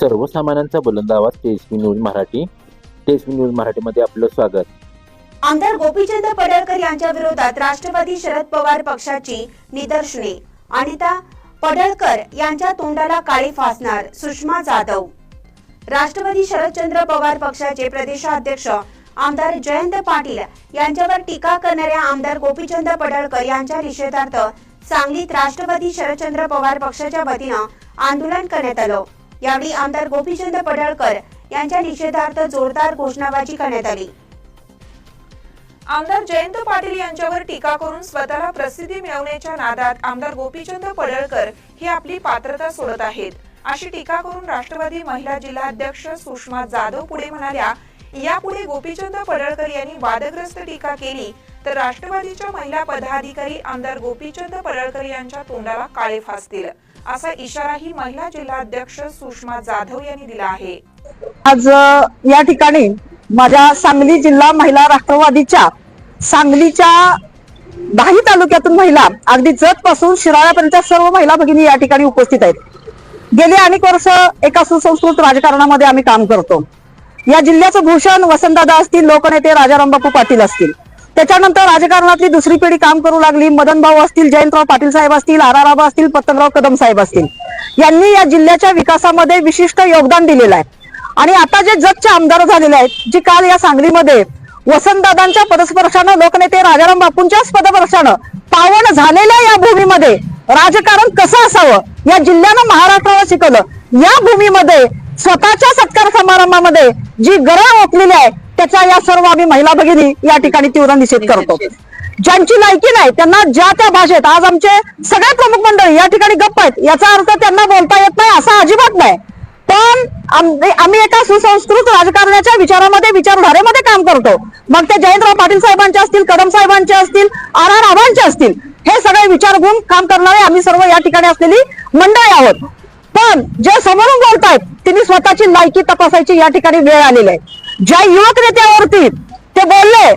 सर्वसामान्यांचा बुलंद आवाज न्यूज मराठी. टेस्मी न्यूज मराठीमध्ये आपलं स्वागत. आमदार गोपीचंद पडळकर यांच्या विरोधात राष्ट्रवादी शरद पवार पक्षाची निदर्शने. अनिता पडळकर यांच्या तोंडाला काळी फासणार सुषमा जाधव. राष्ट्रवादी शरदचंद्र पवार पक्षाचे प्रदेशाध्यक्ष आमदार जयंत पाटील यांच्यावर टीका करणाऱ्या आमदार गोपीचंद पडळकर यांच्या निषेधार्थ सांगलीत राष्ट्रवादी शरदचंद्र पवार पक्षाच्या वतीनं आंदोलन करण्यात आलं. यावेळी आमदार गोपीचंद पडळकर यांच्या निषेधार्थ जोरदार घोषणाबाजी करण्यात आली. आमदार जयंत पाटील यांच्यावर टीका करून स्वतःला प्रसिद्धी मिळवण्याच्या नादात आमदार गोपीचंद पडळकर हे आपली पात्रता सोडत आहेत. अशी टीका करून राष्ट्रवादी महिला जिल्हाध्यक्ष सुषमा जाधव पुढे म्हणाल्या यापुढे गोपीचंद पडळकर यांनी वादग्रस्त टीका केली तर राष्ट्रवादीच्या महिला पदाधिकारी आमदार गोपीचंद पडळकर यांच्या तोंडाला काळे फासतील. असा इशाराही महिला जिल्हाध्यक्ष सुषमा जाधव यांनी दिला आहे. आज या ठिकाणी माझ्या सांगली जिल्हा महिला राष्ट्रवादीच्या सांगलीच्या दहाही तालुक्यातून महिला अगदी जत पासून शिराळ्यापर्यंत सर्व महिला भगिनी या ठिकाणी उपस्थित आहेत. गेली अनेक वर्ष एका सुसंस्कृत राजकारणामध्ये आम्ही काम करतो. या जिल्ह्याचं भूषण वसंतदादा असतील लोकनेते राजारामबापू पाटील असतील. त्याच्यानंतर राजकारणातली दुसरी पिढी काम करू लागली. मदन भाऊ असतील जयंतराव पाटील साहेब असतील आर असतील पतंगराव कदम साहेब असतील. यांनी या जिल्ह्याच्या विकासामध्ये विशिष्ट योगदान दिलेलं आहे. आणि आता जे जगचे आमदार झालेले आहेत जी काल या सांगलीमध्ये वसंतदादांच्या पदस्पर्शानं लोकनेते राजाराम बापूंच्याच पदस्पर्शानं पावन झालेल्या या भूमीमध्ये राजकारण कसं असावं? या जिल्ह्यानं महाराष्ट्राला शिकवलं. या भूमीमध्ये स्वतःच्या सत्कार समारंभामध्ये जी गरज ओकलेली आहे त्याचा या सर्व आम्ही महिला भगिनी या ठिकाणी तीव्र निषेध करतो. ज्यांची लायकी नाही त्यांना ज्या त्या भाषेत आज आमचे सगळे प्रमुख मंडळी या ठिकाणी गप्प आहेत याचा अर्थ त्यांना बोलता येत नाही असा अजिबात नाही. पण आम- आम्ही एका सुसंस्कृत राजकारणाच्या विचारामध्ये विचारधारेमध्ये काम करतो. मग ते जयंतराव पाटील साहेबांचे असतील कदम साहेबांचे असतील आर आर आबांचे असतील हे सगळे विचार घेऊन काम करणारे आम्ही सर्व या ठिकाणी असलेली मंडळी आहोत. पण जे समोरून बोलतायत त्यांनी स्वतःची लायकी तपासायची या ठिकाणी वेळ आलेली आहे. ज्या युवक नेत्यावरती ते बोलले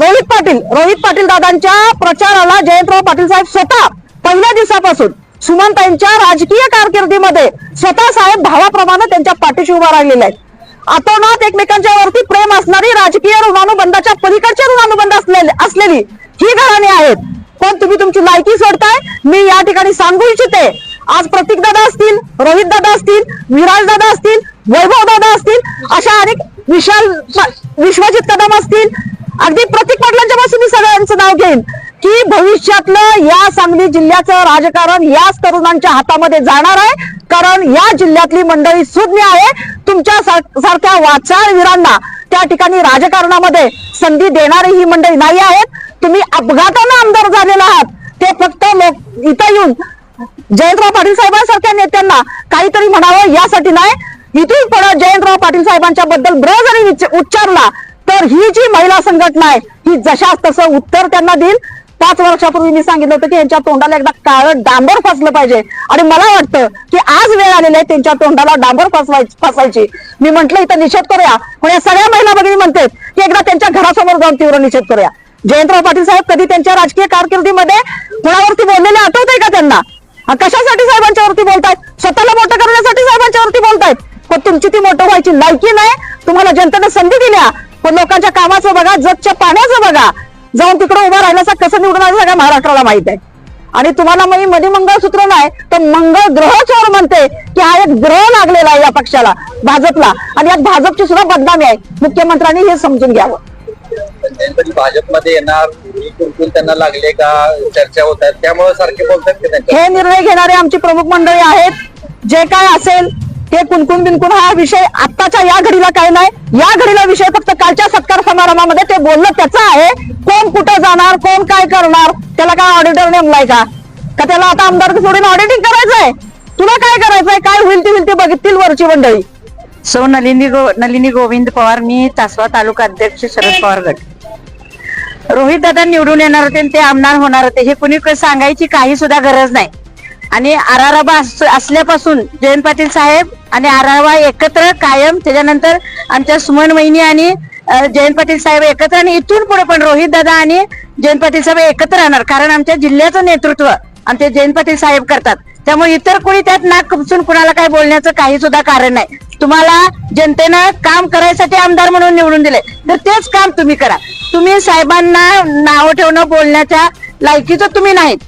रोहित पाटील रोहित पाटील दादांच्या प्रचाराला जयंतराव पाटील साहेब स्वतः पहिल्या दिवसापासून सुमनताईंच्या राजकीय कारकिर्दीमध्ये स्वतः साहेब भावाप्रमाणे त्यांच्या पाठीशी उभा राहिलेले आहेत. आतोनात एकमेकांच्या वरती प्रेम असणारी राजकीय ऋणानुबंधाच्या पलीकडचे ऋणानुबंध असलेले असलेली ही घराणी आहेत. पण तुम्ही तुमची लायकी सोडताय मी या ठिकाणी सांगू इच्छिते आज प्रतीक दादा असतील रोहित दादा असतील विराज दादा असतील वैभव दादा असतील अशा अनेक विशाल विश्वजित कदम असतील. अगदी प्रतीक पाटलांच्या पासून मी सगळ्यांचं नाव घेईन. की भविष्यातलं या सांगली जिल्ह्याचं राजकारण याच तरुणांच्या हातामध्ये जाणार आहे. कारण या जिल्ह्यातली मंडळी सुज्ञ आहे. तुमच्या सारख्या वाचाळ वीरांना त्या ठिकाणी राजकारणामध्ये संधी देणारी ही मंडळी नाही आहेत. तुम्ही अपघातानं आमदार झालेला आहात. ते फक्त लोक इथं येऊन जयंतराव पाटील साहेबांसारख्या नेत्यांना काहीतरी म्हणावं यासाठी नाही. इथून पुढे जयंतराव पाटील साहेबांच्या बद्दल ब्र जरी उच्चारला. तर ही जी महिला संघटना आहे ही जशाच तसं उत्तर त्यांना देईल. पाच वर्षापूर्वी मी सांगितलं होतं की यांच्या तोंडाला एकदा काळ डांबर फसलं पाहिजे. आणि मला वाटतं की आज वेळ आलेली आहे त्यांच्या तोंडाला डांबर फसवायची फसायची. मी म्हंटल इथं निषेध करूया. पण या सगळ्या महिला भगिनी म्हणतात की एकदा त्यांच्या घरासमोर जाऊन तीव्र निषेध करूया. जयंतराव पाटील साहेब कधी त्यांच्या राजकीय कारकिर्दीमध्ये कुणावरती बोललेले आठवतंय का त्यांना? कशासाठी साहेबांच्यावरती बोलतायत? स्वतःला मोठं करण्यासाठी साहेबांच्यावरती बोलतायत? पण तुमची ती मोठं व्हायची लायकी नाही तुम्हाला जनतेने संधी दिल्या. पण लोकांच्या कामाचं बघा जगच्या पाण्याचं बघा. जाऊन तिकडे उभा राहिल्याचा कसं निवडून आलं सगळ्या महाराष्ट्राला माहीत आहे. आणि तुम्हाला मी मध्ये मंगळसूत्र नाही तर मंगळ ग्रह चोर म्हणते की हा एक ग्रह लागलेला आहे या पक्षाला भाजपला. आणि यात भाजपची सुद्धा बदनामी आहे. मुख्यमंत्र्यांनी हे समजून घ्यावं. भाजपमध्ये येणार त्यांना लागले का चर्चा होत आहेत त्यामुळे सारखे बोलतात हे निर्णय घेणारे आमची प्रमुख मंडळी आहेत. जे काय असेल हे कुणकुण बिनकुण हा विषय आत्ताच्या या घडीला काय नाही. या घडीला विषय फक्त कालच्या सत्कार समारंभामध्ये ते बोललं त्याचा आहे. कोण कुठं जाणार कोण काय करणार त्याला काय ऑडिटर नेमलाय का? का त्याला आता आमदार सोडून ऑडिटिंग करायचंय? तुला काय करायचंय? काय होईल ती होईल ते बघिततील वरची मंडळी. सो नलिनी गो नलिनी गोविंद पवार मी तासवा तालुका अध्यक्ष शरद पवार गट. रोहित दादा निवडून येणार होते ते आमदार होणार होते. हे कुणी सांगायची काही सुद्धा गरज नाही. आणि आराराबा असल्यापासून जयंत पाटील साहेब आणि आराराबा एकत्र कायम. त्याच्यानंतर आमच्या सुमन वहिनी आणि जयंत पाटील साहेब एकत्र आणि इथून पुढे पण रोहित दादा आणि जयंत पाटील साहेब एकत्र राहणार. कारण आमच्या जिल्ह्याचं नेतृत्व आमचे जयंत पाटील साहेब करतात. त्यामुळे इतर कोणी त्यात नाक खुपसून कुणाला काय बोलण्याचं काही सुद्धा कारण नाही. तुम्हाला जनतेनं काम करायसाठी आमदार म्हणून निवडून दिले तर तेच काम तुम्ही करा. तुम्ही साहेबांना नाव ठेवणं बोलण्याच्या लायकीचं तुम्ही नाहीत.